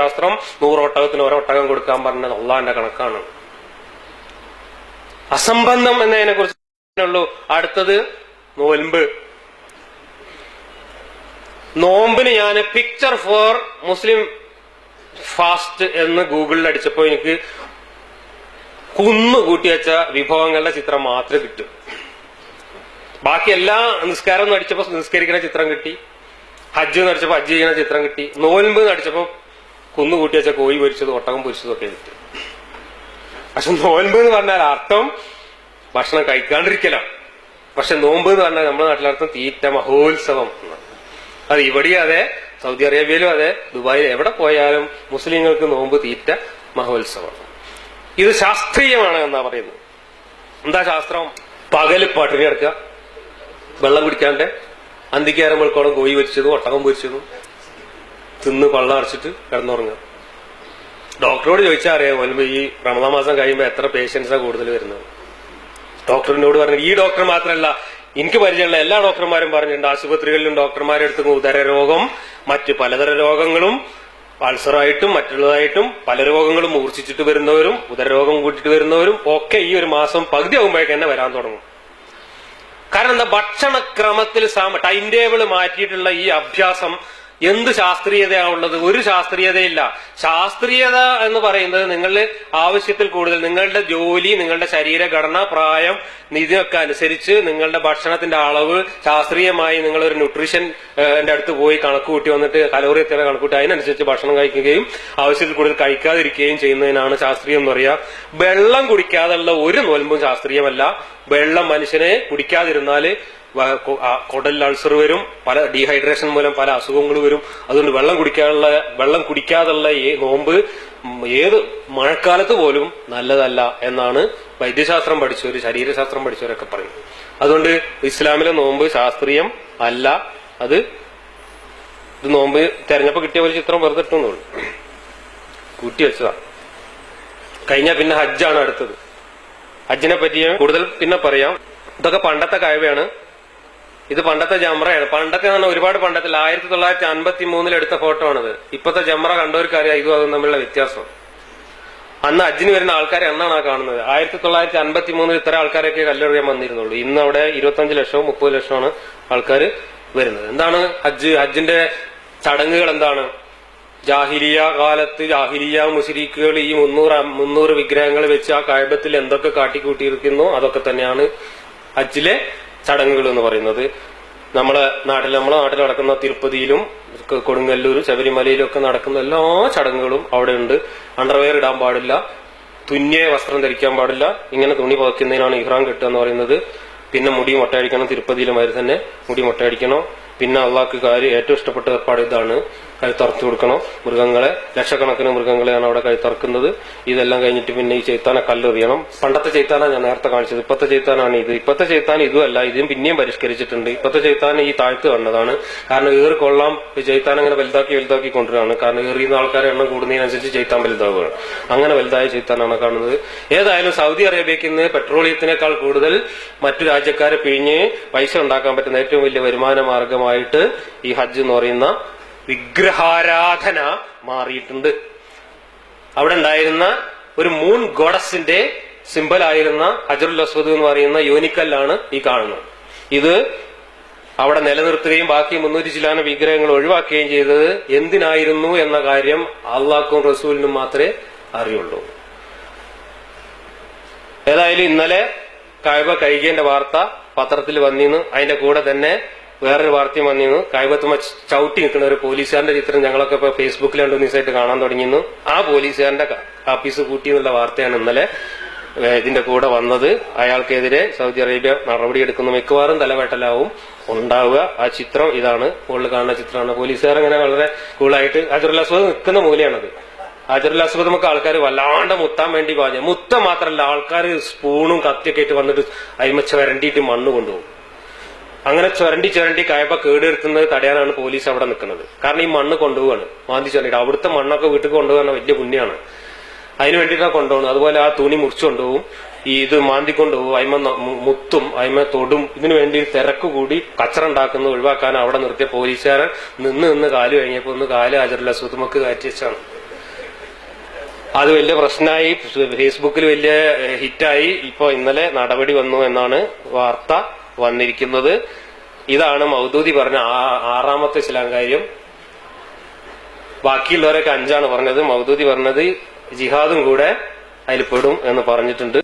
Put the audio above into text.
ശാസ്ത്രം നൂറ് ഒട്ടകത്തിന് ഒരൊട്ടകം കൊടുക്കാൻ പറഞ്ഞത് അള്ളാന്റെ കണക്കാണ്. അസംബന്ധം എന്നതിനെ കുറിച്ചുള്ളൂ അടുത്തത് നോൽമ്പ്. നോമ്പിന് ഞാൻ പിക്ചർ ഫോർ മുസ്ലിം ഫാസ്റ്റ് എന്ന് ഗൂഗിളിൽ അടിച്ചപ്പോ എനിക്ക് കുന്നു കൂട്ടിവെച്ച വിഭവങ്ങളുടെ ചിത്രം മാത്രമേ കിട്ടൂ. ബാക്കി എല്ലാ നിസ്കാരം എന്ന് അടിച്ചപ്പോ നിസ്കരിക്കുന്ന ചിത്രം കിട്ടി. ഹജ്ജ് എന്ന് അടിച്ചപ്പോ ഹജ്ജ് ചെയ്യുന്ന ചിത്രം കിട്ടി. നോൽമ്പ് എന്ന് അടിച്ചപ്പോ കുന്നു കോഴി പൊരിച്ചത് ഒട്ടകം പൊരിച്ചതും ഒക്കെ കിട്ടി. പക്ഷെ നോൻപ് എന്ന് പറഞ്ഞാൽ അർത്ഥം ഭക്ഷണം കഴിക്കാണ്ടിരിക്കലാണ് പക്ഷെ നോമ്പ് എന്ന് പറഞ്ഞാൽ നമ്മുടെ നാട്ടിലർത്ഥം തീറ്റ മഹോത്സവം. അത് ഇവിടെയും അതെ സൗദി അറേബ്യയിലും അതെ ദുബായിൽ എവിടെ പോയാലും മുസ്ലിങ്ങൾക്ക് നോമ്പ് തീറ്റ മഹോത്സവമാണ് ഇത് ശാസ്ത്രീയമാണ് എന്നാ പറയുന്നത്. എന്താ ശാസ്ത്രം? പകൽ പട്ടിണി കിടക്കുക വെള്ളം കുടിക്കാണ്ട് അന്തിക്കാരം വെൾക്കോളം കോഴി പൊരിച്ചതും ഒട്ടകം പൊരിച്ചതും. തിന്ന് പള്ളറച്ചിട്ട് കിടന്നുറങ്ങുക. ഡോക്ടറോട് ചോദിച്ചാൽ അറിയാം ഒൻപത് ഈ റമദാൻ മാസം കഴിയുമ്പോൾ എത്ര പേഷ്യൻസാണ് കൂടുതൽ വരുന്നത്? ഡോക്ടറിനോട് പറഞ്ഞു ഈ ഡോക്ടർ മാത്രമല്ല എനിക്ക് പരിചയമുള്ള എല്ലാ ഡോക്ടർമാരും പറഞ്ഞിട്ടുണ്ട്. ആശുപത്രികളിലും ഡോക്ടർമാരെ അടുത്ത് ഉദര രോഗം മറ്റ് പലതര രോഗങ്ങളും അൾസറായിട്ടും മറ്റുള്ളതായിട്ടും പല രോഗങ്ങളും മൂർച്ഛിച്ചിട്ട് വരുന്നവരും ഉദരരോഗം കൂട്ടിട്ട് വരുന്നവരും ഒക്കെ ഈ ഒരു മാസം പകുതി ആകുമ്പോഴേക്ക് തന്നെ വരാൻ തുടങ്ങും. കാരണം എന്താ ഭക്ഷണക്രമത്തിൽ ടൈം ടേബിൾ മാറ്റിയിട്ടുള്ള ഈ അഭ്യാസം എന്ത് ശാസ്ത്രീയതയാണുള്ളത് ഒരു ശാസ്ത്രീയതയില്ല. ശാസ്ത്രീയത എന്ന് പറയുന്നത് നിങ്ങളുടെ ആവശ്യത്തിൽ കൂടുതൽ നിങ്ങളുടെ ജോലി നിങ്ങളുടെ ശരീരഘടന പ്രായം ഇതിനൊക്കെ അനുസരിച്ച് നിങ്ങളുടെ ഭക്ഷണത്തിന്റെ അളവ് ശാസ്ത്രീയമായി നിങ്ങളൊരു ന്യൂട്രീഷൻ എന്റെ അടുത്ത് പോയി കണക്ക് കൂട്ടി വന്നിട്ട് കലോറി എത്ര കണക്ക് കൂട്ടി അതിനനുസരിച്ച് ഭക്ഷണം കഴിക്കുകയും ആവശ്യത്തിൽ കൂടുതൽ കഴിക്കാതിരിക്കുകയും ചെയ്യുന്നതിനാണ് ശാസ്ത്രീയം എന്ന് പറയുക. വെള്ളം കുടിക്കാതെയുള്ള ഒരു നോൽമ്പും ശാസ്ത്രീയമല്ല. വെള്ളം മനുഷ്യനെ കുടിക്കാതിരുന്നാൽ കുടൽ അൾസർ വരും പല ഡീഹൈഡ്രേഷൻ മൂലം പല അസുഖങ്ങൾ വരും. അതുകൊണ്ട് വെള്ളം കുടിക്കാനുള്ള വെള്ളം കുടിക്കാതുള്ള ഈ നോമ്പ് ഏത് മഴക്കാലത്ത് പോലും നല്ലതല്ല എന്നാണ് വൈദ്യശാസ്ത്രം പഠിച്ചവര് ശരീരശാസ്ത്രം പഠിച്ചവരൊക്കെ പറയുന്നത് അതുകൊണ്ട് ഇസ്ലാമിലെ നോമ്പ് ശാസ്ത്രീയം അല്ല. അത് ഇത് നോമ്പ് തെരഞ്ഞപ്പോ കിട്ടിയ ഒരു ചിത്രം വെറുതെ ഇട്ടുന്നുള്ളൂ കൂട്ടി വെച്ചതാ. കഴിഞ്ഞ പിന്നെ ഹജ്ജാണ് അടുത്തത്. ഹജ്ജിനെ പറ്റി കൂടുതൽ പിന്നെ പറയാം. ഇതൊക്കെ പണ്ടത്തെ കായവയാണ്. ഇത് പണ്ടത്തെ ജമ്രയാണ് പണ്ടത്തെ എന്ന് പറഞ്ഞാൽ ഒരുപാട് പണ്ടത്തിൽ ആയിരത്തി തൊള്ളായിരത്തി അൻപത്തി മൂന്നിൽ എടുത്ത ഫോട്ടോ ആണിത്. ഇപ്പത്തെ ജമ്ര കണ്ടവർക്ക് അറിയാം ഇതും അതും തമ്മിലുള്ള വ്യത്യാസം. അന്ന് അജിന് വരുന്ന ആൾക്കാരെ എന്നാണ് ആ കാണുന്നത്. ആയിരത്തി തൊള്ളായിരത്തി അൻപത്തി മൂന്നിൽ ഇത്ര ആൾക്കാരൊക്കെ കല്ലെറിയാൻ വന്നിരുന്നുള്ളൂ. ഇന്ന് അവിടെ ഇരുപത്തഞ്ച് ലക്ഷവും മുപ്പത് ലക്ഷമാണ് ആൾക്കാർ വരുന്നത്. എന്താണ് ഹജ്ജ് ഹജ്ജിന്റെ ചടങ്ങുകൾ എന്താണ്? ജാഹിലിയ കാലത്ത് ജാഹിലിയ മുസ്ലിക്കുകൾ ഈ മുന്നൂറ് മുന്നൂറ് വിഗ്രഹങ്ങൾ വെച്ച് ആ കായബത്തിൽ എന്തൊക്കെ കാട്ടിക്കൂട്ടിയിരിക്കുന്നു അതൊക്കെ തന്നെയാണ് ഹജ്ജിലെ ചടങ്ങുകൾ എന്ന് പറയുന്നത്. നമ്മളെ നാട്ടിൽ നമ്മളെ നാട്ടിൽ നടക്കുന്ന തിരുപ്പതിയിലും കൊടുങ്ങല്ലൂർ ശബരിമലയിലും ഒക്കെ നടക്കുന്ന എല്ലാ ചടങ്ങുകളും അവിടെ ഉണ്ട് അണ്ടർവെയർ ഇടാൻ പാടില്ല. തുന്നിയ വസ്ത്രം ധരിക്കാൻ പാടില്ല. ഇങ്ങനെ തുണി പുതയ്ക്കുന്നതിനാണ് ഇഹ്റാം കെട്ടുക എന്ന് പറയുന്നത്. പിന്നെ മുടി മൊട്ടയടിക്കണം തിരുപ്പതിയിലും വരെ തന്നെ മുടി മൊട്ടയടിക്കണം. പിന്നെ അള്ളാഹ്ക്ക് കാര്യം ഏറ്റവും ഇഷ്ടപ്പെട്ട ഏർപ്പാട് ഇതാണ്. കഴുത്തറച്ചു കൊടുക്കണം. മൃഗങ്ങളെ ലക്ഷക്കണക്കിന് മൃഗങ്ങളെയാണ് അവിടെ കഴുത്തറക്കുന്നത് ഇതെല്ലാം കഴിഞ്ഞിട്ട് പിന്നെ ഈ ചെയ്ത്താനെ കല്ലെറിയണം. പണ്ടത്തെ ചെയ്ത്താനാണ് ഞാൻ നേരത്തെ കാണിച്ചത്. ഇപ്പത്തെ ചെയ്ത്താനാണ് ഇത്. ഇപ്പത്തെ ചെയ്ത്താൻ ഇതുമല്ല. ഇതും പിന്നെയും പരിഷ്കരിച്ചിട്ടുണ്ട്. ഇപ്പത്തെ ചെയ്ത്താൻ ഈ താഴ്ത്ത് വന്നതാണ്. കാരണം ഏറ് കൊള്ളാം. ചെയ്ത്താൻ അങ്ങനെ വലുതാക്കി വലുതാക്കി കൊണ്ടുവരാണ്. കാരണം ഏറിയുന്ന ആൾക്കാരെ എണ്ണം കൂടുന്നതിനനുസരിച്ച് ചെയ്ത്താൻ വലുതാവുകയാണ്. അങ്ങനെ വലുതായ ചെയ്ത്താനാണ് കാണുന്നത്. ഏതായാലും സൗദി അറേബ്യക്ക് ഇന്ന് പെട്രോളിയത്തിനേക്കാൾ കൂടുതൽ മറ്റു രാജ്യക്കാരെ പിഴിഞ്ഞ് പൈസ ഉണ്ടാക്കാൻ പറ്റുന്ന ഏറ്റവും വലിയ വരുമാന മാർഗമായിട്ട് ഈ ഹജ്ജ് എന്ന് പറയുന്ന വിഗ്രഹാരാധന മാറിയിട്ടുണ്ട്. അവിടെ ഉണ്ടായിരുന്ന ഒരു മൂൺ ഗോഡസിന്റെ സിമ്പലായിരുന്ന ഹജറുൽ അസ്വദ് എന്ന് പറയുന്ന യോനിക്കല്ലാണ് ഈ കാണുന്നത്. ഇത് അവിടെ നിലനിർത്തുകയും ബാക്കി മുന്നൂറ്റി ചിലാന വിഗ്രഹങ്ങൾ ഒഴിവാക്കുകയും ചെയ്തത് എന്തിനായിരുന്നു എന്ന കാര്യം അള്ളാഹ്ക്കും റസൂലിനും മാത്രമേ അറിയുള്ളൂ. ഏതായാലും ഇന്നലെ കായബ കൈകേന്റെ വാർത്ത പത്രത്തിൽ വന്നിന്ന് അതിന്റെ കൂടെ തന്നെ വേറൊരു വാർത്തയും വന്നിരുന്നു. കായ്ബത്തുമ്മ ചവിട്ടി നിൽക്കുന്ന ഒരു പോലീസുകാരന്റെ ചിത്രം ഞങ്ങളൊക്കെ ഇപ്പൊ ഫേസ്ബുക്കിൽ രണ്ടു ദിവസമായിട്ട് കാണാൻ തുടങ്ങിയിരുന്നു. ആ പോലീസുകാരന്റെ ആഫീസ് കൂട്ടി എന്നുള്ള വാർത്തയാണ് ഇന്നലെ ഇതിന്റെ കൂടെ വന്നത്. അയാൾക്കെതിരെ സൗദി അറേബ്യ നടപടിയെടുക്കുന്ന മിക്കവാറും തലവേട്ടലാവും ഉണ്ടാവുക. ആ ചിത്രം ഇതാണ്. മുകളിൽ കാണുന്ന ചിത്രമാണ്. പോലീസുകാർ അങ്ങനെ വളരെ കൂളായിട്ട് അജറുൽ അസ്വദ് നിൽക്കുന്ന മൂലയാണത്. അജറുൽ അസ്വദ് നമുക്ക് ആൾക്കാർ വല്ലാണ്ട് മുത്താൻ വേണ്ടി പാചകം മുത്ത മാത്രമല്ല ആൾക്കാർ സ്പൂണും കത്തിയൊക്കെ ആയിട്ട് വന്നിട്ട് അയിമച്ച വരണ്ടിയിട്ട് മണ്ണ് കൊണ്ടുപോകും. അങ്ങനെ ചുരണ്ടി ചുരണ്ടി കയപ്പ കേടുവരുത്തുന്നത് തടയാനാണ് പോലീസ് അവിടെ നിൽക്കുന്നത്. കാരണം ഈ മണ്ണ് കൊണ്ടുപോവാണ്. മാന്തി ചുരണ്ടിട്ട് അവിടുത്തെ മണ്ണൊക്കെ വീട്ടിൽ കൊണ്ടുപോകാൻ വലിയ പുണ്യാണ്. അതിന് വേണ്ടിയിട്ടാണ് കൊണ്ടുപോകുന്നത്. അതുപോലെ ആ തുണി മുറിച്ചു കൊണ്ടുപോകും. ഈ ഇത് മാന്തി കൊണ്ടുപോകും. അയിമ മുത്തും അയിമ തൊടും. ഇതിനു വേണ്ടി തിരക്ക് കൂടി കച്ചറ ഉണ്ടാക്കുന്നത് ഒഴിവാക്കാൻ അവിടെ നിർത്തിയ പോലീസുകാരൻ നിന്ന് നിന്ന് കാൽ കഴിഞ്ഞപ്പോ ഒന്ന് കാൽ അജറുൽ സുതുമക്ക് കാറ്റി വെച്ചാണ്. അത് വലിയ പ്രശ്നമായി. ഫേസ്ബുക്കിൽ വലിയ ഹിറ്റായി. ഇപ്പോൾ ഇന്നലെ നടപടി വന്നു എന്നാണ് വാർത്ത. വന്നിരിക്കുന്നത്. ഇതാണ് മൗദൂദി പറഞ്ഞ ആറാമത്തെ ശിലാങ്കാര്യം കാര്യം. ബാക്കിയുള്ളവരൊക്കെ അഞ്ചാണ് പറഞ്ഞത്. മൗദൂദി പറഞ്ഞത് ജിഹാദും കൂടെ അതിൽ പെടും എന്ന് പറഞ്ഞിട്ടുണ്ട്.